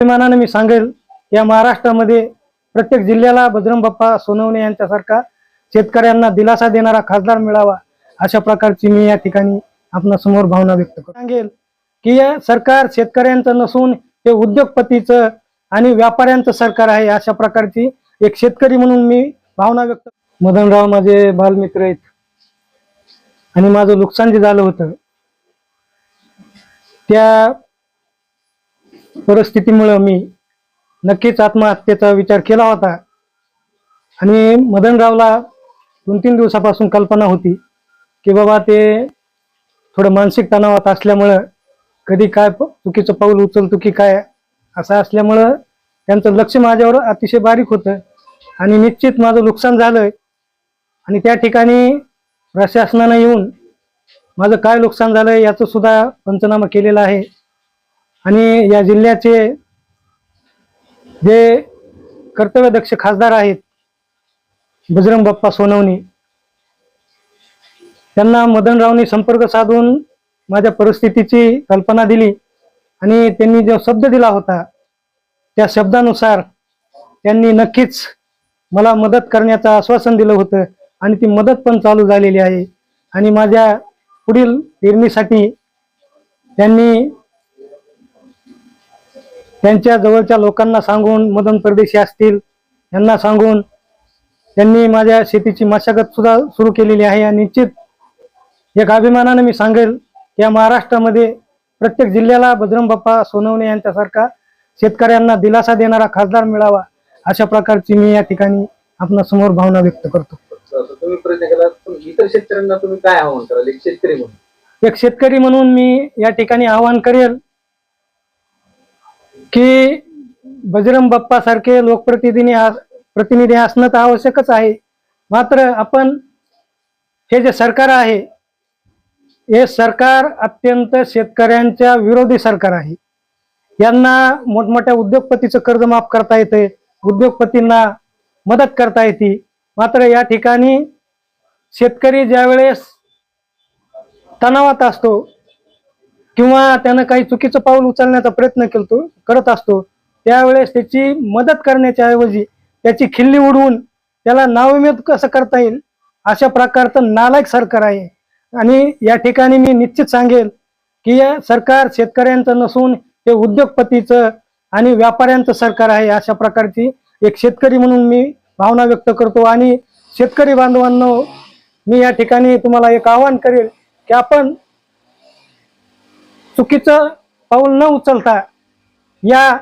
अभिमानानं मी सांगेल या महाराष्ट्रामध्ये प्रत्येक जिल्ह्याला बजरंग बाप्पा सोनवणे यांच्यासारखा शेतकऱ्यांना दिलासा देणारा खासदार मिळावा अशा प्रकारची मी या ठिकाणी आपणासमोर भावना व्यक्त करतो. सांगेल की या सरकार शेतकऱ्यांचं नसून हे उद्योगपतीचं आणि व्यापाऱ्यांचं सरकार आहे अशा प्रकारची एक शेतकरी म्हणून मी भावना व्यक्त मदनराव माझे बालमित्र आहेत. आणि माझं नुकसान जे झालं होतं त्या परिस्थितीमुळं मी नक्कीच आत्महत्येचा विचार केला होता. आणि मदनरावला दोन तीन दिवसापासून कल्पना होती की बाबा ते थोडं मानसिक तणावात असल्यामुळं कधी काय प- चुकीचं पाऊल उचलतो की काय असं असल्यामुळं त्यांचं लक्ष माझ्यावर अतिशय बारीक होतं. आणि निश्चित माझं नुकसान झालंय. आणि त्या ठिकाणी प्रशासनानं येऊन माझं काय नुकसान झालंय याचं सुद्धा पंचनामा केलेला आहे. आणि या जिल्ह्याचे जे कर्तव्यदक्ष खासदार आहेत बजरंग बाप्पा सोनवणी त्यांना मदनरावनी संपर्क साधून माझ्या परिस्थितीची कल्पना दिली आणि त्यांनी जो शब्द दिला होता त्या शब्दानुसार त्यांनी नक्कीच मला मदत करण्याचं आश्वासन दिलं होतं आणि ती मदत पण चालू झालेली आहे. आणि माझ्या पुढील पेरणीसाठी त्यांनी त्यांच्या जवळच्या लोकांना सांगून मदन परदेशी असतील यांना सांगून त्यांनी माझ्या शेतीची मशागत सुद्धा सुरू केलेली आहे. आणि निश्चित एक अभिमानाने मी सांगेल या महाराष्ट्रामध्ये प्रत्येक जिल्ह्याला बजरंग बाप्पा सोनवणे यांच्यासारखा शेतकऱ्यांना दिलासा देणारा खासदार मिळावा अशा प्रकारची मी या ठिकाणी आपल्यासमोर भावना व्यक्त करतो. असं तुम्ही प्रयत्न केला पण इतर शेतकऱ्यांना तुम्ही काय आव्हान कराल? एक शेतकरी म्हणून. एक शेतकरी म्हणून मी या ठिकाणी आवाहन करेल की बजरंग बाप्पा सारखे लोकप्रतिनिधी प्रतिनिधी असणं तर आवश्यकच आहे. मात्र आपण हे जे सरकार आहे हे सरकार अत्यंत शेतकऱ्यांच्या विरोधी सरकार आहे. यांना मोठमोठ्या उद्योगपतीचं कर्ज माफ करता येते उद्योगपतींना मदत करता येते. मात्र या ठिकाणी शेतकरी ज्यावेळेस तणावात असतो किंवा त्यानं काही चुकीचं पाऊल उचलण्याचा प्रयत्न करतो करत असतो त्यावेळेस त्याची मदत करण्याच्या ऐवजी त्याची खिल्ली उडवून त्याला नावमेद कसं करता येईल अशा प्रकारचं नालायक सरकार आहे. आणि या ठिकाणी मी निश्चित सांगेल की या सरकार शेतकऱ्यांचं नसून हे उद्योगपतीचं आणि व्यापाऱ्यांचं सरकार आहे अशा प्रकारची एक शेतकरी म्हणून मी भावना व्यक्त करतो. आणि शेतकरी बांधवांनो मी या ठिकाणी तुम्हाला एक आवाहन करेल की आपण चुकीचं पाऊल न उचलता या